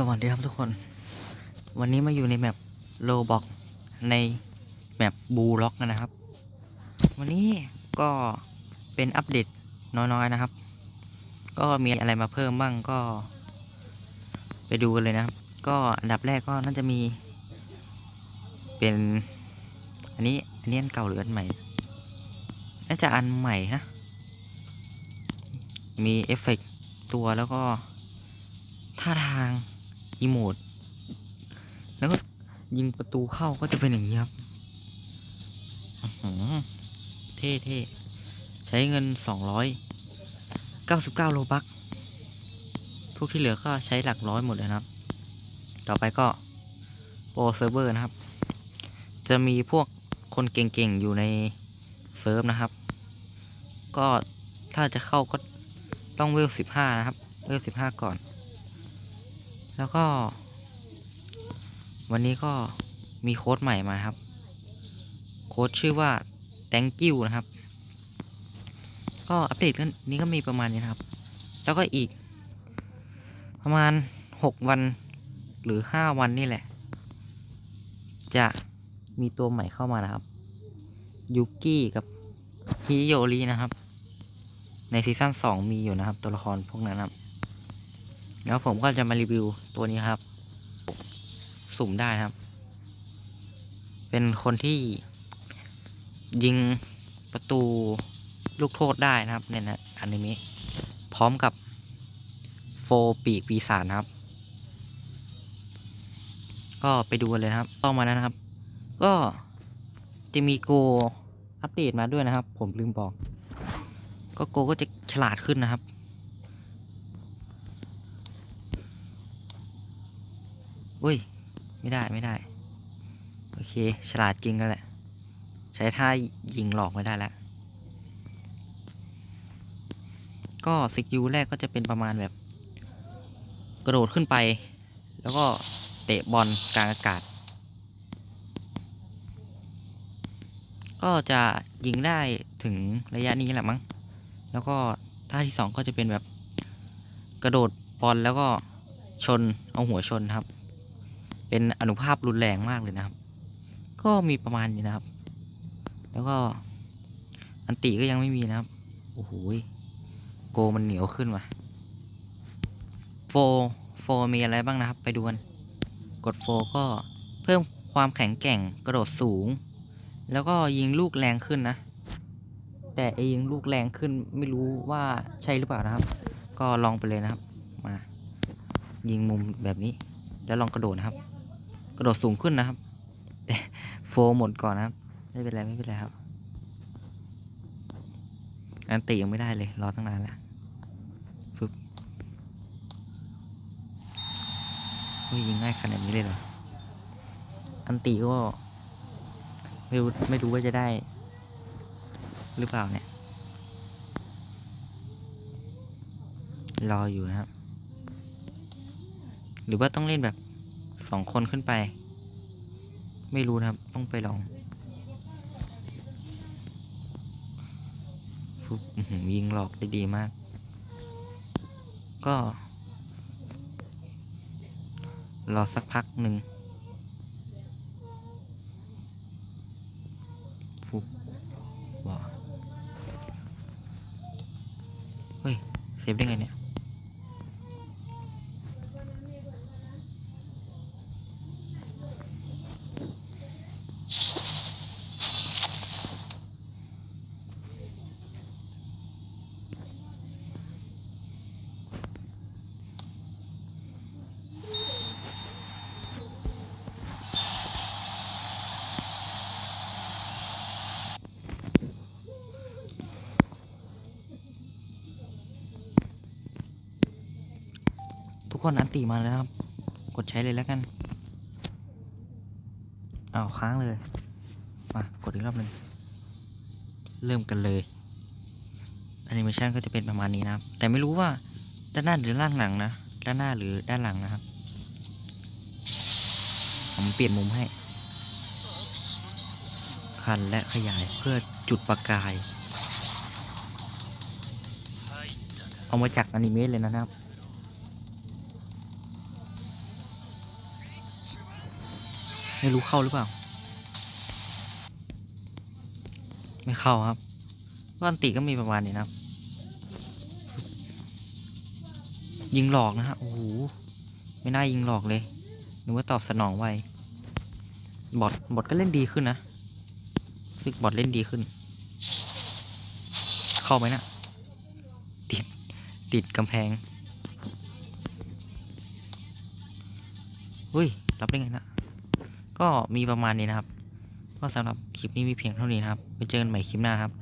สวัสดีครับทุกคน วันนี้มาอยู่ในแมปโลบ็อกในแมปบูล็อกนะครับ วันนี้ก็เป็นอัปเดตน้อยๆนะครับ ก็มีอะไรมาเพิ่มบ้างก็ ไปดูกันเลยนะครับ ก็อันดับแรกก็น่าจะมี เป็น อันนี้อันนี้อันเก่าหรืออันใหม่ น่าจะอันใหม่นะ มีเอฟเฟกต์ตัวแล้วก็ท่าทาง อีโมด แล้วก็ยิงประตูเข้าก็จะเป็นอย่างนี้ครับเท่เท่ใช้เงินสองร้อยเก้าสิบเก้าโลบักพวกที่เหลือก็ใช้หลักร้อยหมดเลยนะครับ ต่อไปก็โปรเซิร์ฟเวอร์นะครับ จะมีพวกคนเก่งๆ อยู่ในเซิร์ฟนะครับ ก็ถ้าจะเข้าก็ต้องเวลสิบห้านะครับ เวลสิบห้าก่อน แล้วก็ วันนี้ก็มีโค้ดใหม่มาครับ โค้ดชื่อว่า thank you นะครับ ก็อัปเดตกันนี้ก็มีประมาณนี้นะครับ แล้วก็อีก ประมาณหกวันหรือห้าวันนี่แหละ จะมีตัวใหม่เข้ามานะครับยูกิกับฮิโยรินะครับ ในซีซั่นสองมีอยู่นะครับ ตัวละครพวกนั้นนะครับ แล้วผมก็จะมารีวิวตัวนี้ครับ สุ่มได้นะครับ เป็นคนที่ยิงประตูลูกโทษได้นะครับเนี่ยนะอนิเมะพร้อมกับโฟปีกปีศาจครับ ก็ไปดูกันเลยครับต้องมาแล้วนะครับ ก็จะมีโกอัปเดตมาด้วยนะครับ ผมลืมบอก ก็โกก็จะฉลาดขึ้นนะครับ อุ้ย ไม่ได้ไม่ได้ โอเค ฉลาดจริงแล้วแหละ ใช้ท่ายิงหลอกไม่ได้แล้ว ก็สกิลแรกก็จะเป็นประมาณแบบ กระโดดขึ้นไป แล้วก็เตะบอลกลางอากาศ ก็จะยิงได้ถึงระยะนี้แหละมั้ง แล้วก็ท่าที่สองก็จะเป็นแบบกระโดดบอลแล้วก็ชน เอาหัวชนครับ เป็นอนุภาพรุนแรงมากเลยนะครับ ก็มีประมาณนี้นะครับ แล้วก็อันติก็ยังไม่มีนะครับ โอ้โหโกมันเหนียวขึ้นว่ะโฟโฟมีอะไรบ้างนะครับ ไปดูกัน กดโฟก็เพิ่มความแข็งแกร่งกระโดดสูง แล้วก็ยิงลูกแรงขึ้นนะ แต่ไอ้ยิงลูกแรงขึ้นไม่รู้ว่าใช่หรือเปล่านะครับ ก็ลองไปเลยนะครับ มา ยิงมุมแบบนี้ แล้วลองกระโดดนะครับ กระโดดสูงขึ้นนะครับแต่โฟหมดก่อนนะครับ ไม่เป็นไรไม่เป็นไรครับ อันติยังไม่ได้เลย รอตั้งนานแล้วฟึบเฮ้ยยิงง่ายขนาดนี้เลยเหรอ อันติก็ ไม่รู้ไม่รู้ว่าจะได้ หรือเปล่าเนี่ย รออยู่นะครับ หรือว่าต้องเล่นแบบ สองคนขึ้นไป ไม่รู้นะครับ ต้องไปลองฟุบยิงหลอกได้ดีมาก ก็ รอสักพักหนึ่งฟุบว้าเฮ้ย เซฟได้ไงเนี่ย กคนอันตีมาแล้วครับ กดใช้เลยแล้วกันเอาค้างเลยมากดอีกรอบหนึ่งเริ่มกันเลยแอนิเมชันก็จะเป็นประมาณนี้นะครับ แต่ไม่รู้ว่าด้านหน้าหรือด้านหลังนะ ด้านหน้าหรือด้านหลังนะครับ ผมเปลี่ยนมุมให้ คันและขยายเพื่อจุดประกาย เอามาจากอนิเมะเลยนะครับ ไม่รู้เข้าหรือเปล่า ไม่เข้าครับก็อันติก็มีประมาณนี้นะครับ ยิงหลอกนะฮะ โอ้โห ไม่น่ายิงหลอกเลยนึกว่าตอบสนองไว บอทบอทก็เล่นดีขึ้นนะรู้สึกบอทเล่นดีขึ้น เข้าไหมนะติด ติดกำแพง อุ้ย รับได้ไงนะ ก็มีประมาณนี้นะครับ ก็สำหรับคลิปนี้มีเพียงเท่านี้นะครับ ไปเจอกันใหม่คลิปหน้าครับ